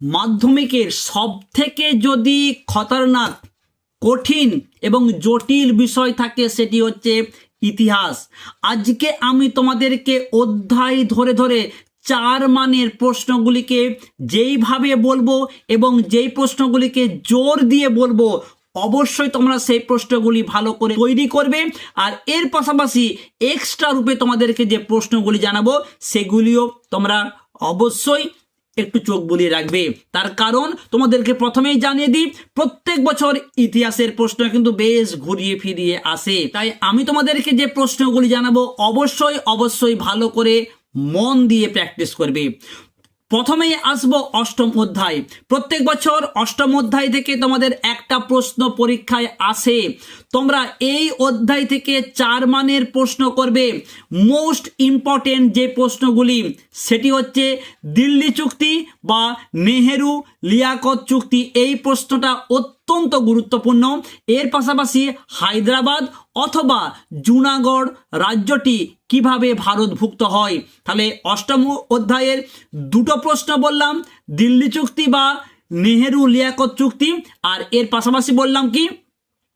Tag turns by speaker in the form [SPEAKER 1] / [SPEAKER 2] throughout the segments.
[SPEAKER 1] মাধ্যমিকের সব থেকে যদি খতরনাক, কঠিন এবং জটিল বিষয় থাকে সেটি হচ্ছে ইতিহাস। আজকে আমি তোমাদেরকে অধ্যায় ধরে ধরে চার মানের প্রশ্নগুলিকে যেইভাবে বলব এবং যেই প্রশ্নগুলিকে জোর দিয়ে বলব, অবশ্যই তোমরা সেই প্রশ্নগুলি ভালো করে তৈরি করবে। আর এর পাশাপাশি এক্সট্রা রূপে তোমাদেরকে যে প্রশ্নগুলি জানাব, সেগুলিও তোমরা অবশ্যই একটু চোখ বুলিয়ে রাখবে। তার কারণ তোমাদেরকে প্রথমেই জানিয়ে দিই, প্রত্যেক বছর ইতিহাসের প্রশ্ন কিন্তু বেশ ঘুরিয়ে ফিরিয়ে আসে। তাই আমি তোমাদেরকে যে প্রশ্নগুলি জানাব, অবশ্যই অবশ্যই ভালো করে মন দিয়ে প্র্যাকটিস করবে। প্রথমেই আসব অষ্টম অধ্যায়। প্রত্যেক বছর অষ্টম অধ্যায় থেকে তোমাদের একটা প্রশ্ন পরীক্ষায় আসে। তোমরা এই অধ্যায় থেকে চার মানের প্রশ্ন করবে। মোস্ট ইম্পর্টেন্ট যে প্রশ্নগুলি, সেটি হচ্ছে দিল্লি চুক্তি বা নেহেরু লিয়াকত চুক্তি এই প্রশ্নটা অত্যন্ত গুরুত্বপূর্ণ। এর পাশাপাশি হায়দ্রাবাদ অথবা জুনাগড় রাজ্যটি কীভাবে ভারতভুক্ত হয়? তাহলে অষ্টম অধ্যায়ের দুটো প্রশ্ন বললাম, দিল্লি চুক্তি বা নেহেরু লিয়াকত চুক্তি। আর এর পাশাপাশি বললাম কি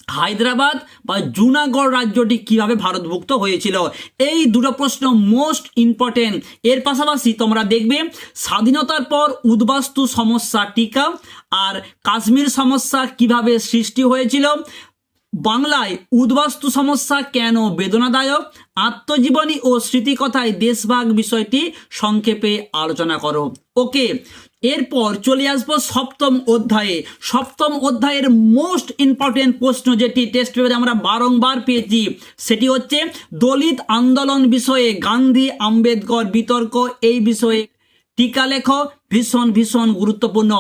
[SPEAKER 1] হায়দ্রাবাদ বা জুনাগড় রাজ্যটি কীভাবে ভারতভুক্ত হয়েছিল? এই দুটো প্রশ্ন মোস্ট ইম্পর্টেন্ট এর পাশাপাশি তোমরা দেখবে, স্বাধীনতার পর উদ্বাস্তু সমস্যা টিকা আর কাশ্মীর সমস্যা কীভাবে সৃষ্টি হয়েছিল? বাংলায় উদ্বাস্তু সমস্যা কেন বেদনাদায়ক? আত্মজীবনী ও স্মৃতিকথায় দেশভাগ বিষয়টি সংক্ষেপে আলোচনা করো। ওকে এরপর চলে আসব সপ্তম অধ্যায়ে। সপ্তম অধ্যায়ের মোস্ট ইম্পর্টেন্ট প্রশ্ন যেটি টেস্ট পেপারে আমরা বারংবার পেয়েছি, সেটি হচ্ছে দলিত আন্দোলন বিষয়ে গান্ধী, আম্বেদকর বিতর্ক এই বিষয়ে। টিকা লেখো ভীষণ ভীষণ গুরুত্বপূর্ণ।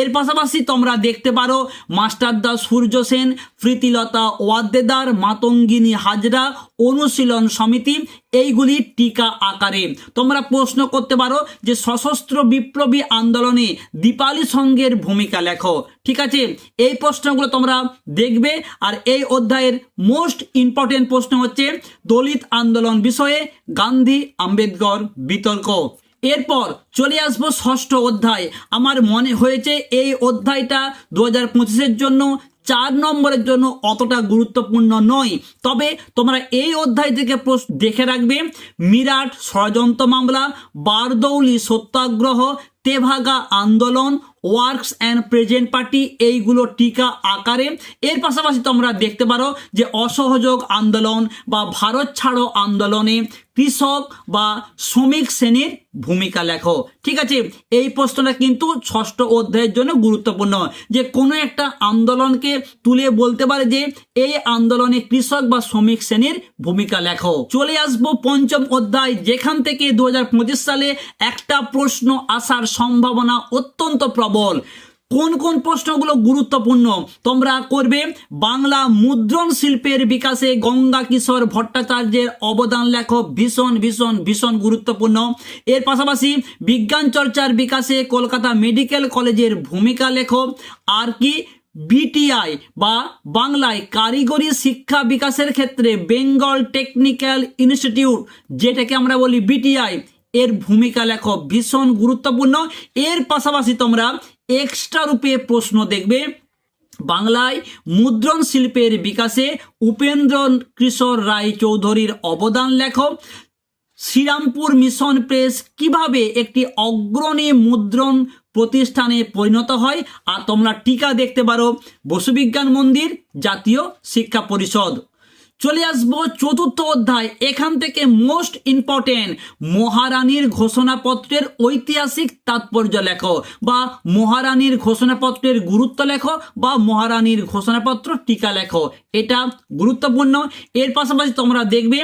[SPEAKER 1] এর পাশাপাশি তোমরা দেখতে পারো মাস্টারদা সূর্য সেন, প্রীতিলতা ওয়াদ্দেদার, মাতঙ্গিনী হাজরা, অনুশীলন সমিতি, এইগুলি টিকা আকারে। তোমরা প্রশ্ন করতে পারো যে সশস্ত্র বিপ্লবী আন্দোলনে দীপালি সঙ্গের ভূমিকা লেখো। ঠিক আছে? এই প্রশ্নগুলো তোমরা দেখবে। আর এই অধ্যায়ের মোস্ট ইম্পর্টেন্ট প্রশ্ন হচ্ছে, দলিত আন্দোলন বিষয়ে গান্ধী আম্বেদকর বিতর্ক। এরপর চলে আসব ষষ্ঠ অধ্যায়। আমার মনে হয়েছে এই অধ্যায়টা দু হাজার জন্য, চার নম্বরের জন্য অতটা গুরুত্বপূর্ণ নয়। তবে তোমরা এই অধ্যায় থেকে দেখে রাখবে, মিরাট, ষড়যন্ত্র মামলা, বারদৌলি সত্যাগ্রহ, তেভাগা আন্দোলন, ওয়ার্কস অ্যান্ড প্রেজেন্ট পার্টি, এইগুলো টিকা আকারে। এর পাশাপাশি তোমরা দেখতে পারো যে অসহযোগ আন্দোলন বা ভারত ছাড়ো আন্দোলনে কৃষক বা শ্রমিক শ্রেণির ভূমিকা লেখো। ঠিক আছে? এই প্রশ্নটা কিন্তু ষষ্ঠ অধ্যায়ের জন্য গুরুত্বপূর্ণ যে কোনো একটা আন্দোলনকে তুলে বলতে পারে যে এই আন্দোলনে কৃষক বা শ্রমিক শ্রেণির ভূমিকা লেখো। চলে আসব পঞ্চম অধ্যায়। যেখান থেকে দু হাজার পঁচিশ সালে একটা প্রশ্ন আসার সম্ভাবনা অত্যন্ত প্রবল। কোন কোন প্রশ্নগুলো গুরুত্বপূর্ণ? তোমরা করবে বাংলা মুদ্রণ শিল্পের বিকাশে গঙ্গা কিশোর ভট্টাচার্যের অবদান লেখো। ভীষণ ভীষণ ভীষণ গুরুত্বপূর্ণ। এর পাশাপাশি বিজ্ঞান চর্চার বিকাশে কলকাতা মেডিকেল কলেজের ভূমিকা লেখো। আর কি? বিটিআই বা বাংলায় কারিগরি শিক্ষা বিকাশের ক্ষেত্রে বেঙ্গল টেকনিক্যাল ইনস্টিটিউট, যেটাকে আমরা বলি বিটিআই, এর ভূমিকা লেখো। ভীষণ গুরুত্বপূর্ণ। এর পাশাপাশি তোমরা এক্সট্রা রূপে প্রশ্ন দেখবে। বাংলায় মুদ্রণ শিল্পের বিকাশে উপেন্দ্র কিশোর রায় চৌধুরীর অবদান লেখো শ্রীরামপুর মিশন প্রেস কীভাবে একটি অগ্রণী মুদ্রণ প্রতিষ্ঠানে পরিণত হয়, আর তোমরা টিকা দেখতে পারো। বসুবিজ্ঞান মন্দির জাতীয় শিক্ষা পরিষদ। চলে আসব চতুর্থ অধ্যায়। এখান থেকে মোস্ট ইম্পর্টেন্ট মহারানীর ঘোষণাপত্রের ঐতিহাসিক তাৎপর্য লেখো বা মহারানীর ঘোষণাপত্রের গুরুত্ব লেখো বা মহারানীর ঘোষণাপত্র টিকা লেখো। এটা গুরুত্বপূর্ণ। এর পাশাপাশি তোমরা দেখবে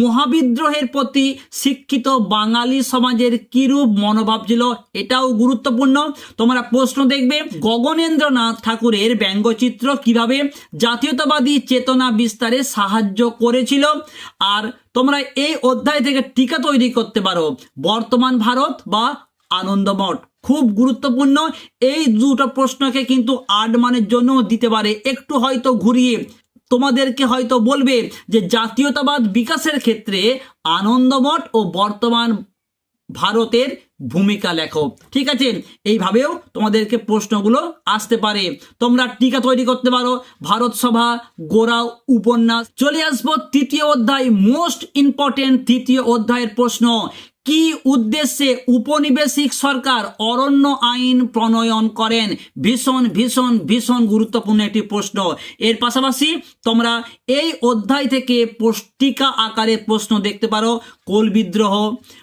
[SPEAKER 1] মহাবিদ্রোহের প্রতি শিক্ষিত বাঙালি সমাজের কিরূপ মনোভাব ছিল, এটাও গুরুত্বপূর্ণ। তোমরা প্রশ্ন দেখবে গগনেন্দ্রনাথ ঠাকুরের ব্যঙ্গচিত্র কীভাবে জাতীয়তাবাদী চেতনা বিস্তারে সাহায্য করেছিল। আর তোমরা এই অধ্যায় থেকে টিকা তৈরি করতে পারো। বর্তমান ভারত বা আনন্দমঠ। খুব গুরুত্বপূর্ণ। এই দুটো প্রশ্নকে কিন্তু আট মানের জন্য দিতে পারে। একটু হয়তো ঘুরিয়ে তোমাদেরকে হয়তো বলবে যে জাতীয়তাবাদ বিকাশের ক্ষেত্রে আনন্দমঠ ও বর্তমান ভারতের ভূমিকা লেখো। ঠিক আছে? এইভাবেও তোমাদেরকে প্রশ্নগুলো আসতে পারে। তোমরা টিকা তৈরি করতে পারো। ভারত সভা, গোড়া উপন্যাস। চলে আসব তৃতীয় অধ্যায় মোস্ট ইম্পর্টেন্ট তৃতীয় অধ্যায়ের প্রশ্ন। কি উদ্দেশ্যে উপনিবেশিক সরকার অরণ্য আইন প্রণয়ন করেন? ভীষণ ভীষণ ভীষণ গুরুত্বপূর্ণ একটি প্রশ্ন। এর পাশাপাশি তোমরা এই অধ্যায় থেকে পুষ্টিকা আকারে প্রশ্ন দেখতে পারো। কোল বিদ্রোহ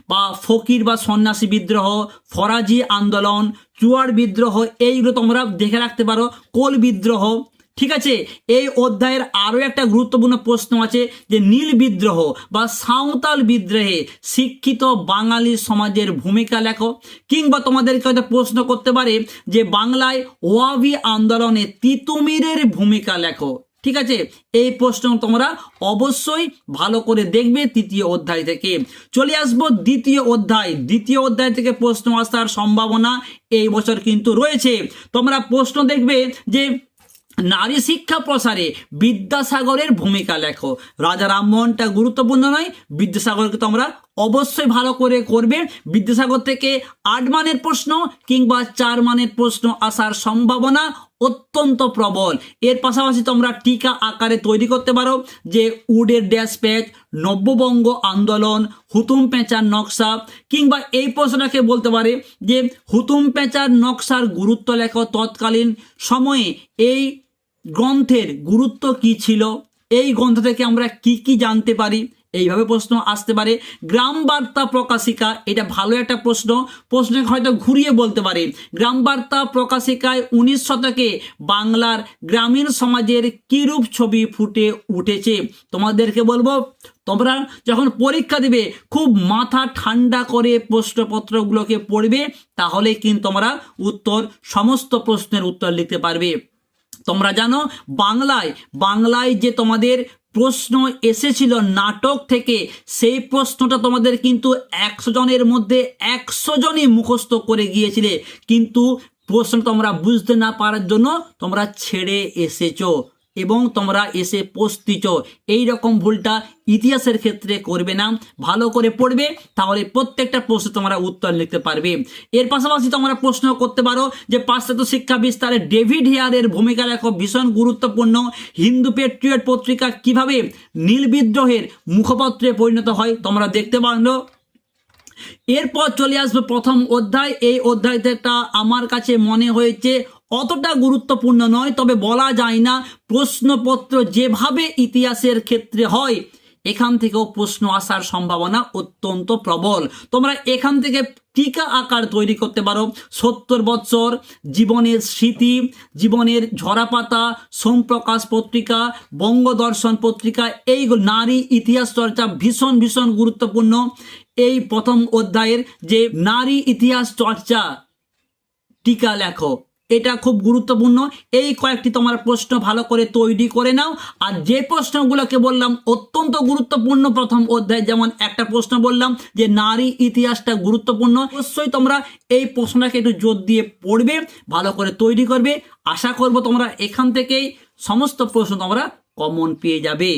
[SPEAKER 1] বা ফকির বা সন্ন্যাসী বিদ্রোহ, ফরাজি আন্দোলন, চুয়ার বিদ্রোহ, এইগুলো তোমরা দেখে রাখতে পারো। কোল বিদ্রোহ ঠিক আছে? এই অধ্যায়ের আরও একটা গুরুত্বপূর্ণ প্রশ্ন আছে যে, নীল বিদ্রোহ বা সাঁওতাল বিদ্রোহে শিক্ষিত বাঙালি সমাজের ভূমিকা লেখো। কিংবা তোমাদেরকে হয়তো প্রশ্ন করতে পারে যে, বাংলায় ওয়াবি আন্দোলনে তিতুমিরের ভূমিকা লেখো। ঠিক আছে? এই প্রশ্ন তোমরা অবশ্যই ভালো করে দেখবে তৃতীয় অধ্যায় থেকে। চলে আসব দ্বিতীয় অধ্যায়। দ্বিতীয় অধ্যায় থেকে প্রশ্ন আসার সম্ভাবনা এই বছর কিন্তু রয়েছে। তোমরা প্রশ্ন দেখবে যে নারী শিক্ষা প্রসারে বিদ্যাসাগরের ভূমিকা লেখো। রাজা রামমোহনটা গুরুত্বপূর্ণ নয়, বিদ্যাসাগরকে তোমরা অবশ্যই ভালো করে করবে। বিদ্যাসাগর থেকে আট মানের প্রশ্ন কিংবা চার মানের প্রশ্ন আসার সম্ভাবনা অত্যন্ত প্রবল। এর পাশাপাশি তোমরা টিকা আকারে তৈরি করতে পারো যে উডের ড্যাশ প্যাচ, নব্যবঙ্গ আন্দোলন, হুতুম পেঁচার নকশা কিংবা এই প্রশ্নটাকে বলতে পারে যে হুতুম পেঁচার নকশার গুরুত্ব লেখো তৎকালীন সময়ে। এই গ্রন্থের গুরুত্ব কি ছিল? এই গ্রন্থ থেকে আমরা কি কি জানতে পারি? এইভাবে প্রশ্ন আসতে পারে। গ্রাম বার্তা প্রকাশিকা, এটা ভালো একটা প্রশ্ন। প্রশ্নকে হয়তো ঘুরিয়ে বলতে পারে। গ্রাম বার্তা প্রকাশিকায় উনিশ শতকে বাংলার গ্রামীণ সমাজের কিরূপ ছবি ফুটে উঠেছে? তোমাদেরকে বলব, তোমরা যখন পরীক্ষা দিবে, খুব মাথা ঠান্ডা করে প্রশ্নপত্রগুলোকে পড়বে তাহলে কিন্তু তোমরা উত্তর, সমস্ত প্রশ্নের উত্তর লিখতে পারবে। তোমরা জানো, বাংলায় বাংলায় যে তোমাদের প্রশ্ন এসেছিল নাটক থেকে, সেই প্রশ্নটা তোমাদের কিন্তু একশো জনের মধ্যে একশো জনই মুখস্থ করে গিয়েছিলে। কিন্তু প্রশ্ন তোমরা বুঝতে না পারার জন্য তোমরা ছেড়ে এসেছ। এবং তোমরা এসে পস্তিচ এই রকম ভুলটা ইতিহাসের ক্ষেত্রে করবে না, ভালো করে পড়বে, তাহলে প্রত্যেকটা প্রশ্ন তোমরা উত্তর লিখতে পারবে। এর পাশাপাশি তোমরা প্রশ্ন করতে পারো যে পাশ্চাত্য শিক্ষা বিস্তারে ডেভিড হেয়ারের ভূমিকা লেখো ভীষণ গুরুত্বপূর্ণ। হিন্দু পেট্রিয়ট পত্রিকা কীভাবে নীল বিদ্রোহের মুখপত্রে পরিণত হয় তোমরা দেখতে পারল এরপর চলে আসবে প্রথম অধ্যায়। এই অধ্যায়টা আমার কাছে মনে হয়েছে অতটা গুরুত্বপূর্ণ নয়, তবে বলা যায় না প্রশ্নপত্র যেভাবে ইতিহাসের ক্ষেত্রে হয়, এখান থেকেও প্রশ্ন আসার সম্ভাবনা অত্যন্ত প্রবল। তোমরা এখান থেকে টিকা আকার তৈরি করতে পারো। সত্তর বৎসর, জীবনের স্মৃতি, জীবনের ঝরাপাতা, সোমপ্রকাশ পত্রিকা, বঙ্গদর্শন পত্রিকা, এই নারী ইতিহাস চর্চা ভীষণ ভীষণ গুরুত্বপূর্ণ। এই প্রথম অধ্যায়ের যে নারী ইতিহাস চর্চা, টিকা লেখো। এটা খুব গুরুত্বপূর্ণ। এই কয়েকটি তোমার প্রশ্ন ভালো করে তৈরি করে নাও। আর যে প্রশ্নগুলোকে বললাম, অত্যন্ত গুরুত্বপূর্ণ প্রথম অধ্যায় যেমন একটা প্রশ্ন বললাম যে নারী ইতিহাসটা গুরুত্বপূর্ণ, অবশ্যই তোমরা এই প্রশ্নটাকে একটু জোর দিয়ে পড়বে, ভালো করে তৈরি করবে। আশা করব তোমরা এখান থেকেই সমস্ত প্রশ্ন তোমরা কমন পেয়ে যাবে।